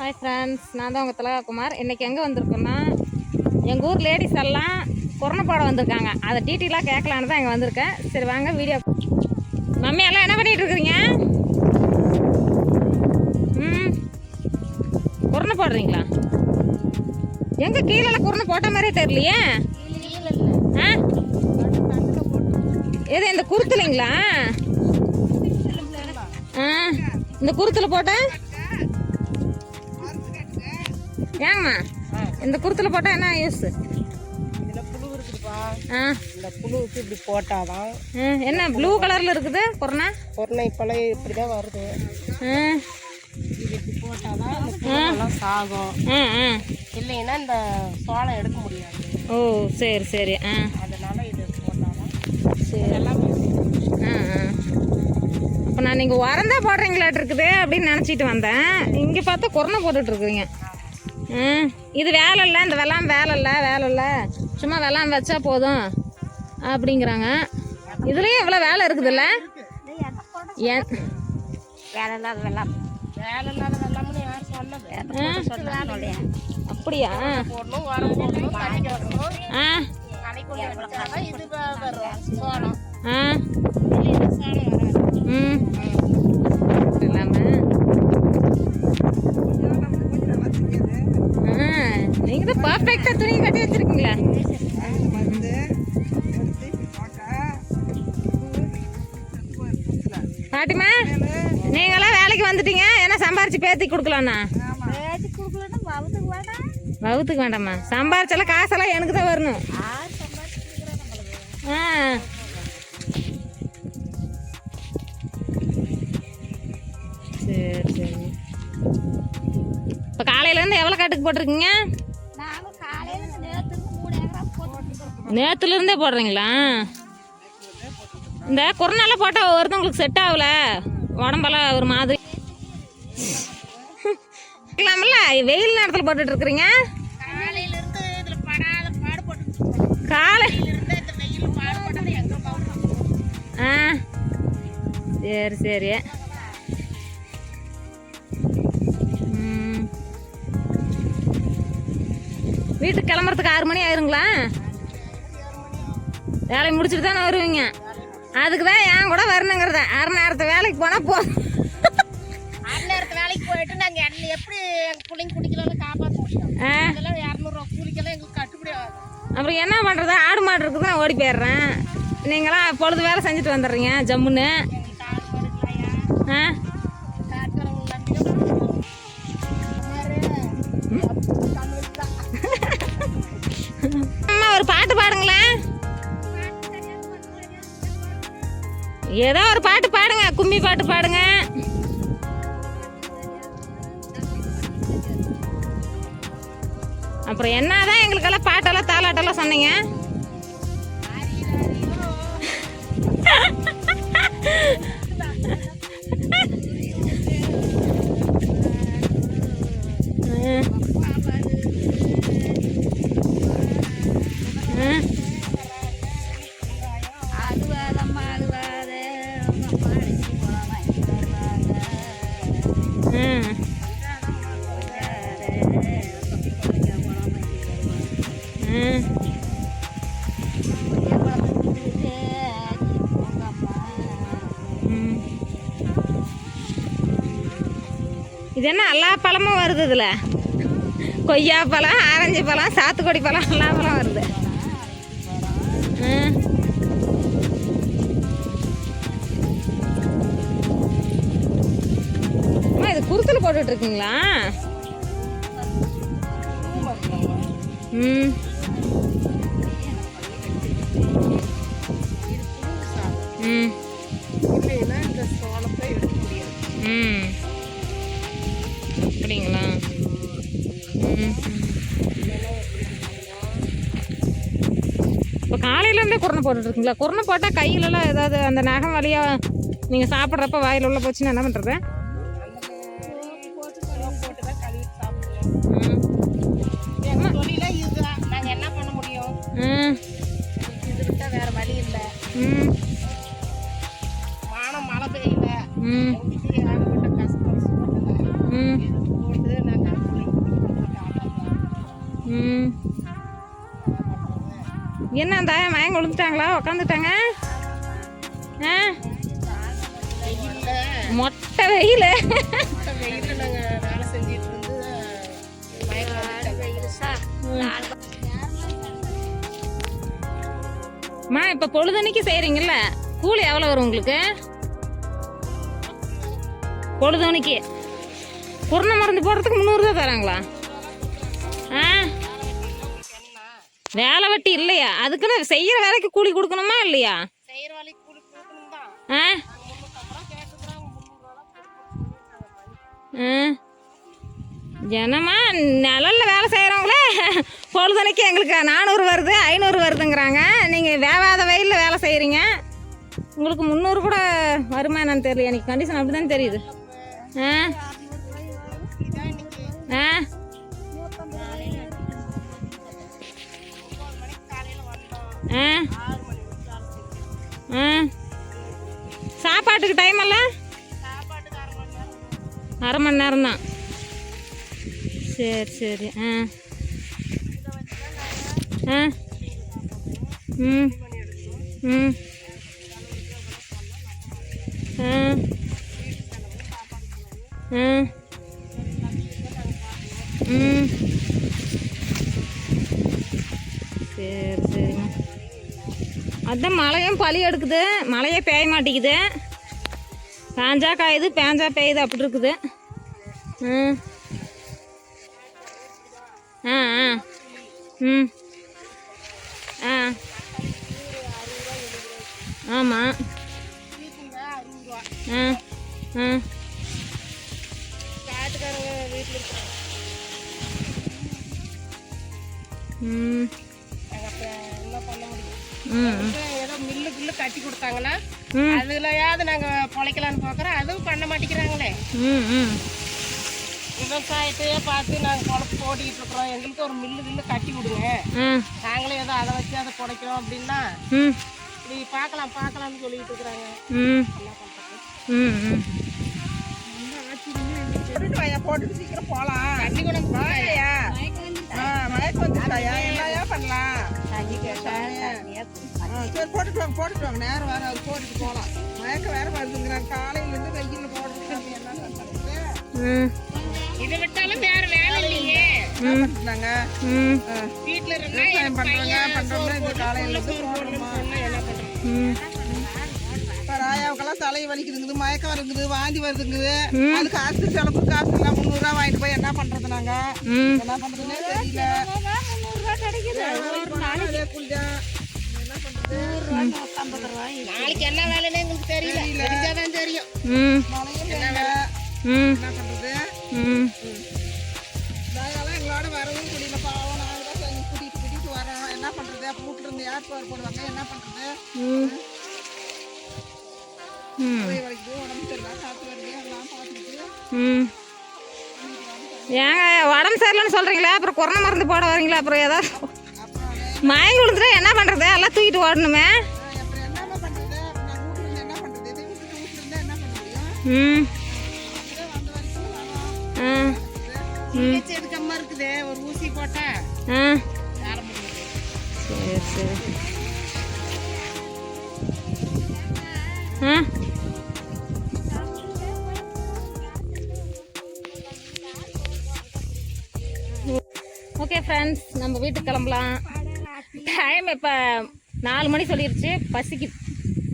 Hi friends நான் தான் உங்கள் திலகாகுமார். இன்றைக்கி எங்கே வந்திருக்கோன்னா எங்கள் ஊர் லேடிஸ் எல்லாம் கொரோனா போட வந்திருக்காங்க. அதை டீட்டெயிலாக கேட்கலான்னு தான் இங்கே வந்திருக்கேன். சரி வாங்க வீடியோ மம்மி எல்லாம் என்ன பண்ணிகிட்டு இருக்கிறீங்க ம். கொரோனா போடுறீங்களா? எங்கே கீழே கொரோனா போட்ட மாதிரியே தெரியலையே? ஆ? எது இந்த குருத்துலைங்களா? ஆ. இந்த குருத்தில் போட்டேன் ஏங்கம்மா இந்த குருத்தில் போட்டால் என்ன யூஸ் இதில் புழு இருக்குதுப்பா. ஆ. இந்த புழுவுக்கு இப்படி போட்டாதான் என்ன ப்ளூ கலரில் இருக்குது கொரோனா கொரோனா இப்போல்லாம் இப்படி தான் வருது இப்படி போட்டாதான் இந்த சாகும். இல்லைன்னா இந்த சோளம் எடுக்க முடியாது. ஓ சரி சரி ஆ. அதனால இது போட்டாதான் சரி. எல்லாம் ஆ ஆ. அப்போ நான் நீங்கள் உரம் தான் போடுறீங்களாட்டு இருக்குது அப்படின்னு நினச்சிட்டு வந்தேன். இங்கே பார்த்தா கொரோனா ஆ இது வேலை இல்லை இந்த வெள்ளாம் வேலை இல்லை வேலை இல்லை. சும்மா வெள்ளாம் வச்சா போதும் அப்படிங்கிறாங்க. இதுலேயும் இவ்வளோ வேலை இருக்குதுல்ல? ஏன்? வேலை இல்லாத வெள்ளம். அப்படியா? ஆ. ஆ வெளியில சோளம் வராது ம் இல்லாம ஆ நீங்கள் தான் துணி கட்டி வச்சிருக்கீங்களா? பாட்டிமா நீங்களாம் வேலைக்கு வந்துட்டீங்க. ஏன்னா சம்பாரிச்சு பேத்தி கொடுக்கலாண்ணா வகுத்துக்கு வேண்டாம்மா. சம்பாரிச்செல்லாம் காசெல்லாம் எனக்கு தான் வரணும். ஆ. சரி சரி. இப்போ காலையிலேருந்து எவ்வளோ காட்டுக்கு போட்டிருக்கீங்க? நேற்றுலேருந்தே போடுறீங்களா? இந்த கொரோனால போட்டால் ஒருத்தவங்களுக்கு செட் ஆகல. உடம்பெல்லாம் ஒரு மாதிரி. இருக்கலாம்ல? வெயில் நேரத்தில் போட்டுட்டு இருக்கிறீங்க இருந்து காலை இருந்து ஆ. சரி சரி. வீட்டுக்கு கிளம்புறதுக்கு ஆறு மணி ஆயிருங்களா? வேலையை முடிச்சுட்டு தானே வருவீங்க? அதுக்கு தான் என் கூட வரணுங்கிறத. அரை நேரத்து வேலைக்கு போனால் போ அரை நேரத்து வேலைக்கு போயிட்டு நாங்க என்ன எப்படி எங்க பிள்ளைங்க குடிக்கலாம் காப்பாற்ற முடியும்? இதெல்லாம் இரநூறுவா கூலிக்கெல்லாம் எங்களுக்கு கட்டுப்படி ஆகாது. அப்புறம் என்ன பண்ணுறது ஆடு மாடு இருக்குது நான் ஓடி போயிடுறேன். நீங்களாம் பொழுது வேலை செஞ்சுட்டு வந்துடுறீங்க ஜம்முன்னு. ஆ? ஏதோ ஒரு பாட்டு பாடுங்க கும்மி பாட்டு பாடுங்க. அப்புறம் என்னதான் எங்களுக்கெல்லாம் பாட்டெல்லாம் தாலாட்டெல்லாம் சொன்னீங்க? இது என்ன எல்லா பழமும் வருது இதில்? கொய்யா பழம் ஆரஞ்சு பழம் சாத்துக்குடி பழம் எல்லா பழம் வருது. ம். குருத்தில் போட்டுட்டு இருக்கீங்களா ம். ம். ம். அப்படிங்களா? ம். இப்போ காலையிலேருந்தே குரணை போட்டுட்ருக்கீங்களா? குரணை போட்டால் கையிலலாம் ஏதாவது அந்த நகம் வழியாக நீங்கள் சாப்பிட்றப்ப வாயில் உள்ள போச்சுன்னா என்ன பண்ணுறது என்ன அந்த மயங்க விழுந்துட்டாங்களா? உக்காந்துட்டாங்க? ஆ? மொட்டை வெயில். அம்மா இப்போ பொழுதன்னைக்கு செய்கிறீங்கல்ல கூலி எவ்வளோ வரும் உங்களுக்கு? பொழுதன்னைக்கு குருணை மருந்து போடுறதுக்கு முந்நூறுரூவா தராங்களா? ஆ? வேலை வெட்டி இல்லையா? அதுக்குன்னு செய்கிற வேலைக்கு கூலி கொடுக்கணுமா இல்லையா? ஆ? ஜனமா நிழல்ல வேலை செய்கிறவங்களே பொழுதனைக்கு எங்களுக்கு நானூறு வருது ஐநூறு வருதுங்கிறாங்க. நீங்கள் வேவாத வெயிலில் வேலை செய்கிறீங்க உங்களுக்கு முந்நூறு கூட வருமா என்னன்னு தெரியல எனக்கு கண்டிஷன் அப்படி தான் தெரியுது. சாப்பாட்டுக்கு டைம் எல்லாம் சாப்பாட்டுக்கு அரை மணி நேரம் அரை மணி நேரம் தான். சரி சரி. ஆ. ஆ? ம். ம். ஆ. ஆ ம். சரி சரிங்க. அதான் மழையும் பழி எடுக்குது. மழையே பெய்ய மாட்டேங்குது. காஞ்சா காயுது பேஞ்சா பெய்யுது அப்படி இருக்குது. ம். ஆ ஆ. ம். ஆ. ஆமாம் ஆ ஆ. ஏதோ மில்லு கில்லு கட்டி கொடுத்தாங்கன்னா அதுலயாவது நாங்கள் பொழைக்கலான்னு பார்க்குறோம் அதுவும் பண்ண மாட்டேங்கிறாங்களே. விவசாயத்தையே பார்த்து நாங்கள் பொழப்பு போட்டிக்கிட்டு இருக்கிறோம். எங்களுக்கு ஒரு மில்லு கில்லு கட்டி கொடுங்க. ஆ நாங்களே ஏதோ அதை வச்சு அதை புடைக்கிறோம் அப்படின்னா ம். இப்படி பார்க்கலாம் பார்க்கலாம்னு சொல்லிட்டு இருக்கிறாங்க. போட்டுட்டு சீக்கிரம் போகலாம் தண்ணி கூட என்னயா பண்ணலாம்? சரி போட்டுட்டு போட்டுட்டு வாங்க நேரம் வேற அது போட்டுட்டு போகலாம். மயக்கம் வேற வருதுங்கிறாங்க. காலையில இருந்து வெயில் ம். இதை விட்டாலும் வேற வேலை இல்லையே. என்ன பண்றாங்க? ம். வீட்டில் விவசாயம் பண்றாங்க பண்றோம்னா இந்த காலையில இருந்து போடுறோமா என்ன பண்ணுறது ம். இப்ப ராயாவுக்கெல்லாம் தலை வலிக்குதுங்குது மயக்கம் வருங்குது வாந்தி வருதுங்குது. அதுக்கு ஆஸ்பத்திரி செலவு காசு இல்லை முந்நூறுரூவா வாங்கிட்டு போய் என்ன பண்றது? ம். என்ன பண்றதுன்னே தெரியல. என்ன நாளைக்கு. என்ன வேலைன்னு எங்களுக்கு தெரியல. தெரிஞ்சாதான் தெரியும். இல்ல. ம். என்ன பண்றது? எங்களோட வரவும் முடியல. பாவம் நாங்கள் தான் கூட்டிட்டு கூட்டிட்டு வரோம். என்ன பண்றது? அப்போ வீட்டுல இருந்து யார் போர் போடுவாங்க? என்ன பண்றது? உடம்பு சரியில்லை. காற்று வருது. எல்லாம் பார்த்துக்கிட்டு ம். ஏங்க உடம்பு சரியில்லைன்னு சொல்கிறீங்களா அப்புறம் கொரோனா மருந்து போட வரீங்களா? அப்புறம் ஏதாவது அப்புறம் மயங்கி விழுந்துட்டா என்ன பண்ணுறது எல்லாம் தூக்கிட்டு ஓடணுமே. ம். ஆ. ஒரு ஊசி போட்டா ஆ. சரி சரி. ஆ. நம்ம வீட்டுக்கு கிளம்பலாம். டைம் இப்போ நாலு மணி சொல்லிருச்சு. பசிக்குது.